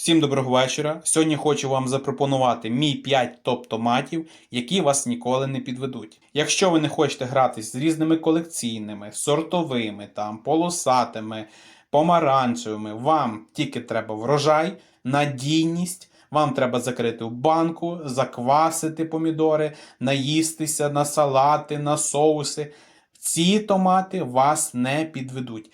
Всім доброго вечора. Сьогодні хочу вам запропонувати мій 5 топ-томатів, які вас ніколи не підведуть. Якщо ви не хочете гратись з різними колекційними, сортовими, там, полосатими, помаранчевими, вам тільки треба врожай, надійність. Вам треба закрити в банку, заквасити помідори, наїстися на салати, на соуси. Ці томати вас не підведуть.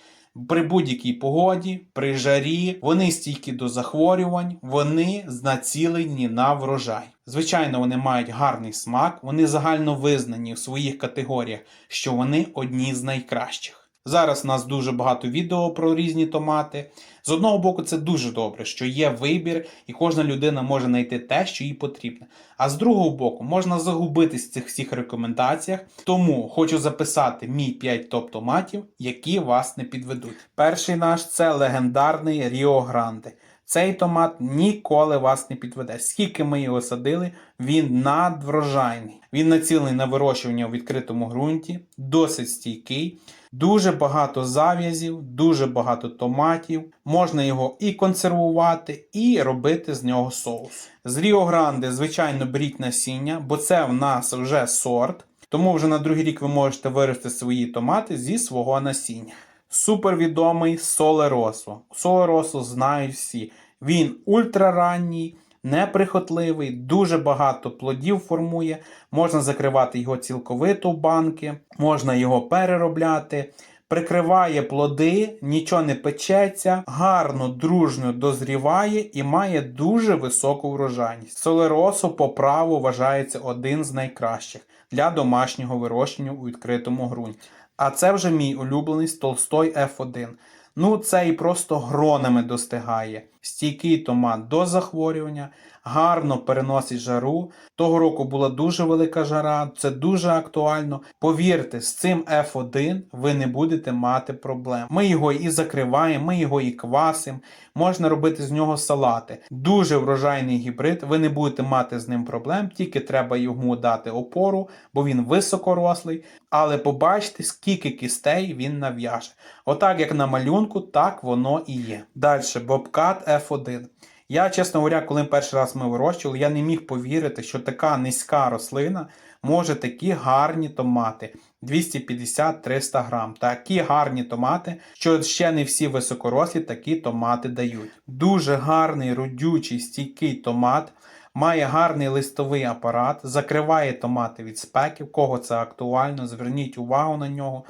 При будь-якій погоді, при жарі, вони стійкі до захворювань, вони націлені на врожай. Звичайно, вони мають гарний смак, вони загально визнані в своїх категоріях, що вони одні з найкращих. Зараз у нас дуже багато відео про різні томати. З одного боку, це дуже добре, що є вибір, і кожна людина може знайти те, що їй потрібно. А з другого боку, можна загубитись в цих всіх рекомендаціях. Тому хочу записати мій 5 топ-томатів, які вас не підведуть. Перший наш це легендарний Ріо Гранде. Цей томат ніколи вас не підведе. Скільки ми його садили, він надврожайний. Він націлений на вирощування у відкритому ґрунті, досить стійкий. Дуже багато зав'язів, дуже багато томатів. Можна його і консервувати, і робити з нього соус. З Ріо Гранде, звичайно, беріть насіння, бо це в нас вже сорт. Тому вже на другий рік ви можете вирости свої томати зі свого насіння. Супервідомий Солеросо. Солеросо знають всі. Він ультраранній, неприхотливий, дуже багато плодів формує. Можна закривати його цілковито в банки, можна його переробляти. Прикриває плоди, нічого не печеться, гарно, дружно дозріває і має дуже високу врожайність. Солеросо по праву вважається один з найкращих для домашнього вирощення у відкритому ґрунті. А це вже мій улюблений Толстой F1. Ну, цей просто гронами достигає. Стійкий томат до захворювання, гарно переносить жару. Того року була дуже велика жара, це дуже актуально. Повірте, з цим F1 ви не будете мати проблем. Ми його і закриваємо, ми його і квасимо, можна робити з нього салати. Дуже врожайний гібрид, ви не будете мати з ним проблем, тільки треба йому дати опору, бо він високорослий. Але побачите, скільки кістей він нав'яже. Отак, як на малюнку, так воно і є. Далі, Bobcat F1. Я, чесно говоря, коли перший раз ми вирощували, я не міг повірити, що така низька рослина може такі гарні томати. 250-300 грам. Такі гарні томати, що ще не всі високорослі такі томати дають. Дуже гарний, родючий, стійкий томат. Має гарний листовий апарат, закриває томати від спеки, в кого це актуально, зверніть увагу на нього.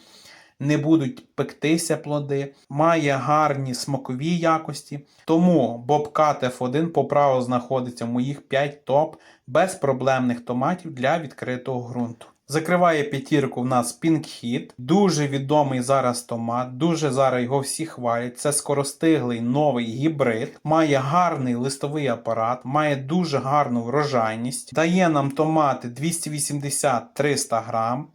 Не будуть пектися плоди, має гарні смакові якості. Тому Bobcat F1 по праву знаходиться в моїх 5 топ безпроблемних томатів для відкритого ґрунту. Закриває п'ятірку в нас Pink Hit. Дуже відомий зараз томат, дуже зараз його всі хвалять. Це скоростиглий новий гібрид, має гарний листовий апарат, має дуже гарну врожайність, дає нам томати 280-300 грам.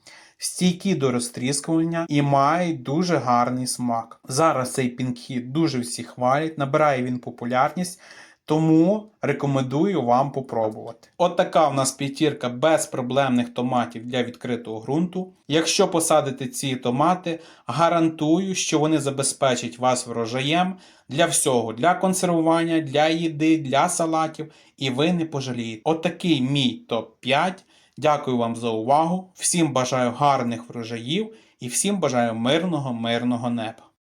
Стійкі до розтріскування і має дуже гарний смак. Зараз цей пінкхіт дуже всі хвалять, набирає він популярність. Тому рекомендую вам попробувати. От така в нас п'ятірка безпроблемних томатів для відкритого ґрунту. Якщо посадите ці томати, гарантую, що вони забезпечать вас врожаєм для всього, для консервування, для їди, для салатів, і ви не пожалієте. Отакий мій топ-5. Дякую вам за увагу. Всім бажаю гарних врожаїв і всім бажаю мирного, мирного неба.